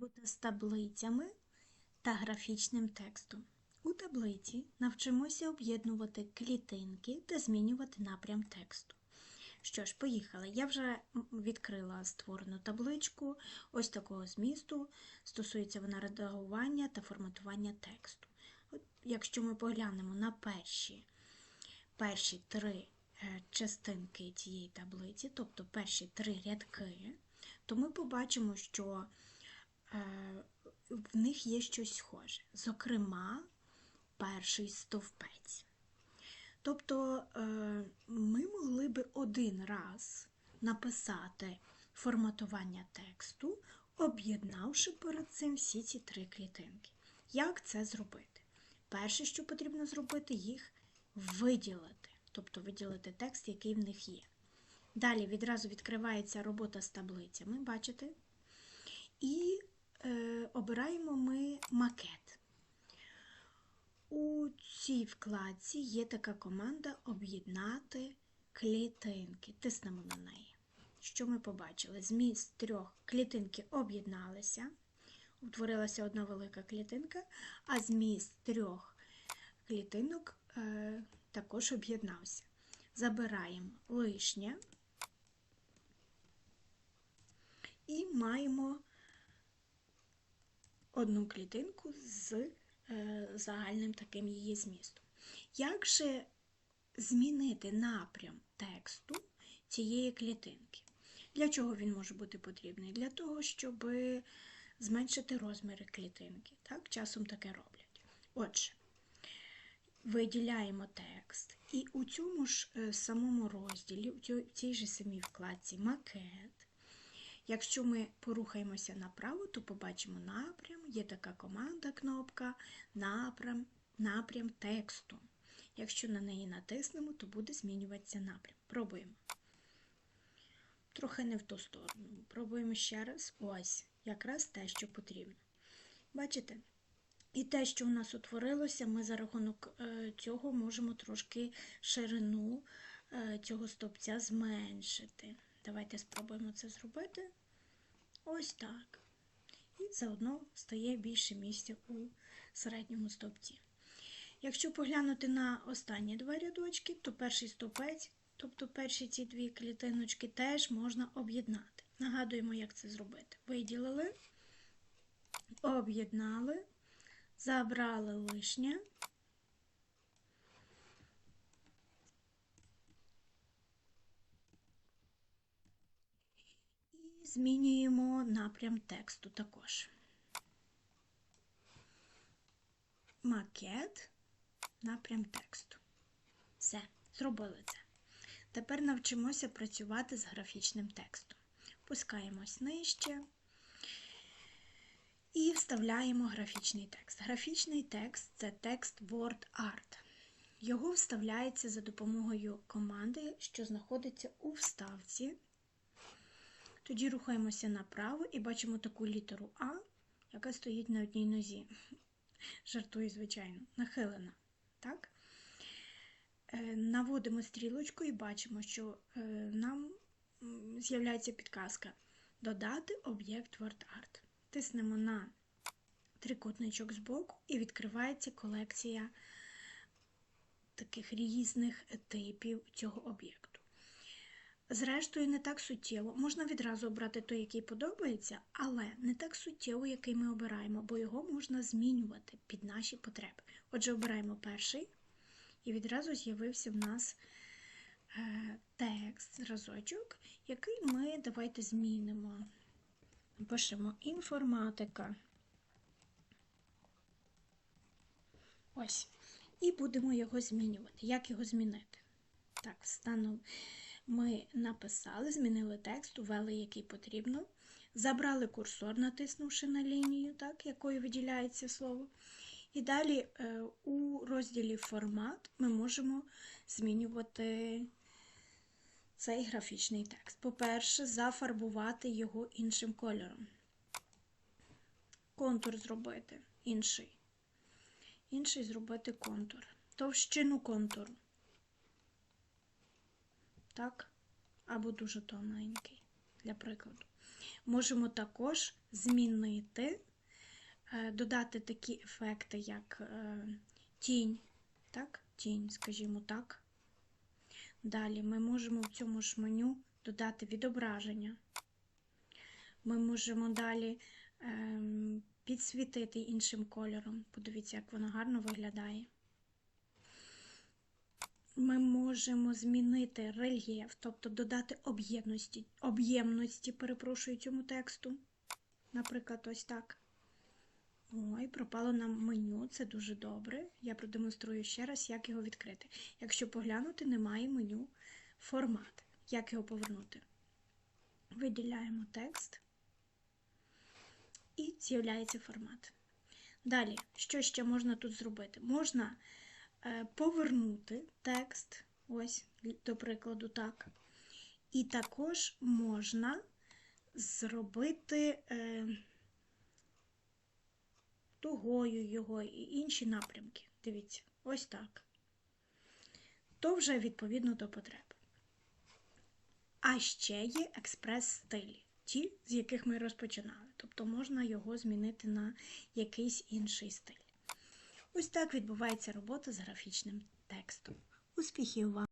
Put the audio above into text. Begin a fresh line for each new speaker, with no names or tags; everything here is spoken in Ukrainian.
Робота з таблицями та графічним текстом. У таблиці навчимося об'єднувати клітинки та змінювати напрям тексту. Що ж, поїхали. Я вже відкрила створену табличку ось такого змісту. Стосується вона редагування та форматування тексту. От, якщо ми поглянемо на перші, перші три е, частинки цієї таблиці, тобто перші три рядки, то ми побачимо, що в них є щось схоже. Зокрема, перший стовпець. Тобто е, ми могли би один раз написати форматування тексту, об'єднавши перед цим всі ці три клітинки. Як це зробити? Перше, що потрібно зробити, їх виділити, тобто виділити текст, який в них є. Далі відразу відкривається робота з таблицями, бачите? І е, обираємо ми макет. У цій вкладці є така команда Об'єднати клітинки. Тиснемо на неї. Що ми побачили? Зміст трьох клітинки об'єдналися, утворилася одна велика клітинка, а зміст трьох клітинок е, також об'єднався. Забираємо лишнє і маємо одну клітинку з е, загальним таким її змістом. Як же змінити напрям тексту цієї клітинки? Для чого він може бути потрібний? Для того, щоб зменшити розміри клітинки. Так, часом таке роблять. Отже, виділяємо текст, і у цьому ж е, самому розділі, у цій- же самій вкладці макет. Якщо ми порухаємося направо, то побачимо напрям, є така команда, кнопка напрям, напрям тексту. Якщо на неї натиснемо, то буде змінюватися напрям. Пробуємо. Трохи не в ту сторону. Пробуємо ще раз. Ось, якраз те, що потрібно. Бачите? І те, що у нас утворилося, ми за рахунок е, цього можемо трошки ширину е, цього стовпця зменшити. Давайте спробуємо це зробити. Ось так. І заодно стає більше місця у середньому стовпці. Якщо поглянути на останні два рядочки, то перший стовпець, тобто перші ці дві клітиночки, теж можна об'єднати. Нагадуємо, як це зробити. Виділили, об'єднали, забрали лишнє. Змінюємо напрям тексту також. Макет, напрям тексту. Все, зробили це. Тепер навчимося працювати з графічним текстом. Пускаємось нижче і вставляємо графічний текст. Графічний текст це текст WordArt. Його вставляється за допомогою команди, що знаходиться у вставці. Тоді рухаємося направо і бачимо таку літеру А, яка стоїть на одній нозі. Жартую, звичайно, нахилена. Так? Е, Наводимо стрілочку і бачимо, що е, нам з'являється підказка Додати об'єкт WordArt. Тиснемо на трикутничок збоку і відкривається колекція таких різних типів цього об'єкту. Зрештою, не так суттєво. Можна відразу обрати той, який подобається, але не так суттєво, який ми обираємо, бо його можна змінювати під наші потреби. Отже, обираємо перший, і відразу з'явився в нас е, текст, зразочок, який ми давайте змінимо. Пишемо інформатика. Ось. І будемо його змінювати. Як його змінити? Так, встану. Ми написали, змінили текст, ввели який потрібно. Забрали курсор, натиснувши на лінію, так, якою виділяється слово. І далі е, у розділі Формат ми можемо змінювати цей графічний текст. По-перше, зафарбувати його іншим кольором. Контур зробити інший. Інший зробити контур. Товщину контуру. Так? Або дуже тоненький, для прикладу. Можемо також змінити, е, додати такі ефекти, як е, тінь, так? тінь, скажімо так. Далі ми можемо в цьому ж меню додати відображення. Ми можемо далі ем, підсвітити іншим кольором. Подивіться, як воно гарно виглядає. Ми можемо змінити рельєф, тобто додати об'ємності, об'ємності, перепрошую цьому тексту. Наприклад, ось так. Ой, пропало нам меню, це дуже добре. Я продемонструю ще раз, як його відкрити. Якщо поглянути, немає меню формат. Як його повернути? Виділяємо текст і з'являється формат. Далі, що ще можна тут зробити? Можна повернути текст, ось, до прикладу, так. І також можна зробити е, тугою його і інші напрямки. Дивіться, ось так. То вже відповідно до потреб. А ще є експрес-стилі, ті, з яких ми розпочинали. Тобто можна його змінити на якийсь інший стиль. Ось так відбувається робота з графічним текстом. Успіхів вам!